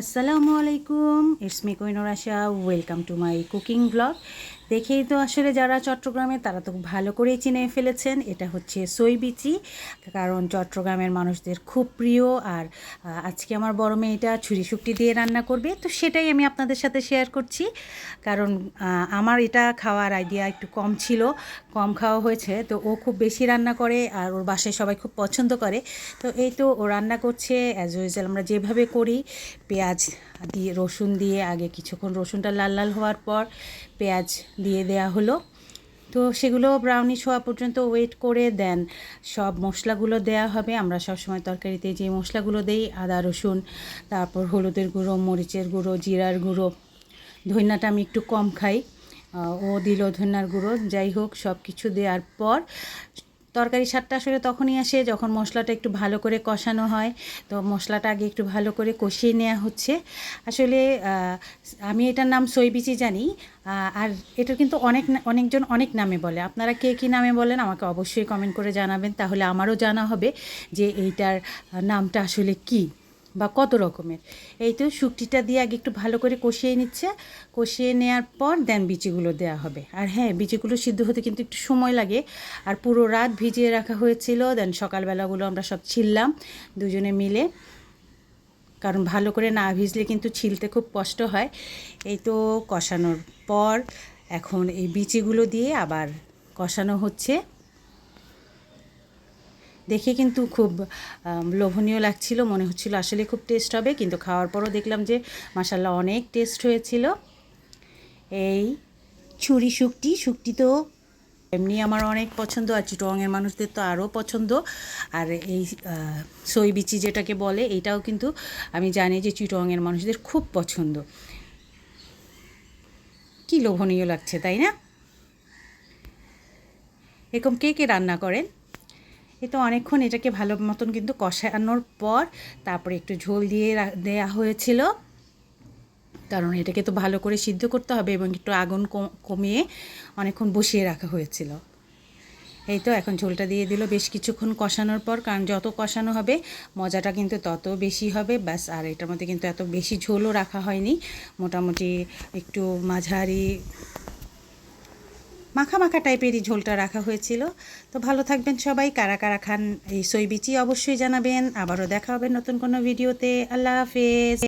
আসসালামু আলাইকুম it's me Koinur Asha welcome to my cooking blog দেখেই তো আসলে যারা চট্টগ্রামে, তারা তো ভালো করেই চিনে ফেলেছেন, এটা হচ্ছে সই বিচি। কারণ চট্টগ্রামের মানুষদের খুব প্রিয়, আর আজকে আমার বড় মেয়েটা ছুরি শুকটি দিয়ে রান্না করবে, তো সেটাই আমি আপনাদের সাথে শেয়ার করছি। কারণ আমার এটা খাওয়ার আইডিয়া একটু কম ছিল, কম খাওয়া হয়েছে, তো ও খুব বেশি রান্না করে, আর ওর বাসায় সবাই খুব পছন্দ করে। তো এই তো ও রান্না করছে অ্যাজ ইউজুয়াল আমরা যেভাবে করি, পেঁয়াজ দিয়ে, রসুন দিয়ে, আগে কিছুক্ষণ রসুনটা লাল লাল হওয়ার পর পেঁয়াজ দিয়ে দেয়া হলো। তো সেগুলো ব্রাউনিশ হওয়া পর্যন্ত ওয়েট করে দেন সব মশলাগুলো দেয়া হবে। আমরা সবসময় তরকারিতে যে মশলাগুলো দেই, আদা, রসুন, তারপর হলুদের গুঁড়ো, মরিচের গুঁড়ো, জিরার গুঁড়ো ধইনাটা আমি একটু কম খাই। ও দিল ধন্যার গুঁড়ো। যাই হোক সব কিছু দেওয়ার পর তরকারি স্বাদটা আসলে তখনই আসে যখন মশলাটা একটু ভালো করে কষানো হয়। তো মশলাটা আগে একটু ভালো করে কষিয়ে নেওয়া হচ্ছে। আসলে আমি এটার নাম সইবিচি জানি। আর এটা কিন্তু অনেক অনেকজন অনেক নামে বলে। আপনারা কে কী নামে বলেন আমাকে অবশ্যই কমেন্ট করে জানাবেন। তাহলে আমারও জানা হবে যে এইটার নামটা আসলে কী। বা কত রকমের। এই তো শুকটিটা দিয়ে আগে একটু ভালো করে কষিয়ে নিচ্ছে। কষিয়ে নেওয়ার পর দেন বিচিগুলো দেওয়া হবে। আর হ্যাঁ বিচিগুলো সিদ্ধ হতে কিন্তু একটু সময় লাগে। আর পুরো রাত ভিজিয়ে রাখা হয়েছিল দেন সকালবেলাগুলো আমরা সব ছিললাম দুজনে মিলে। কারণ ভালো করে না ভিজলে কিন্তু ছিলতে খুব কষ্ট হয়। এই তো কষানোর পর এখন এই বিচিগুলো দিয়ে আবার কষানো হচ্ছে। দেখে কিন্তু খুব লোভনীয় লাগছিল, মনে হচ্ছিল আসলে খুব টেস্ট হবে, কিন্তু খাওয়ার পরও দেখলাম যে মাসাল্লাহ অনেক টেস্ট হয়েছিল। এই ছুরি শুকটি শুকটি তো এমনি আমার অনেক পছন্দ, আর চিটোয়াংয়ের মানুষদের তো আরও পছন্দ। আর এই সই বিচি যেটাকে বলে এইটাও কিন্তু আমি জানি যে চিটোয়াংয়ের মানুষদের খুব পছন্দ। কি লোভনীয় লাগছে, তাই না? এরকম কে কে রান্না করেন? এ তো অনেকক্ষণ এটাকে ভালো মতন কিন্তু কষানোর পর তারপরে একটু ঝোল দিয়ে দেয়া হয়েছিল। কারণ এটাকে তো ভালো করে সিদ্ধ করতে হবে এবং একটু আগুন কম- কমিয়ে অনেকক্ষণ বসিয়ে রাখা হয়েছিল। এই তো এখন ঝোলটা দিয়ে দিল বেশ কিছুক্ষণ কষানোর পর, কারণ যত কষানো হবে মজাটা কিন্তু তত বেশি হবে। ব্যাস, আর এটার মধ্যে কিন্তু এত বেশি ঝোলও রাখা হয়নি। মোটামুটি একটু মাঝারি মাখা মাখা টাইপেরই ঝোলটা রাখা হয়েছিল। তো ভালো থাকবেন সবাই। কারা কারা খান এই সই বিচি অবশ্যই জানাবেন। আবারও দেখা হবে নতুন কোনো ভিডিওতে আল্লাহ হাফেজ।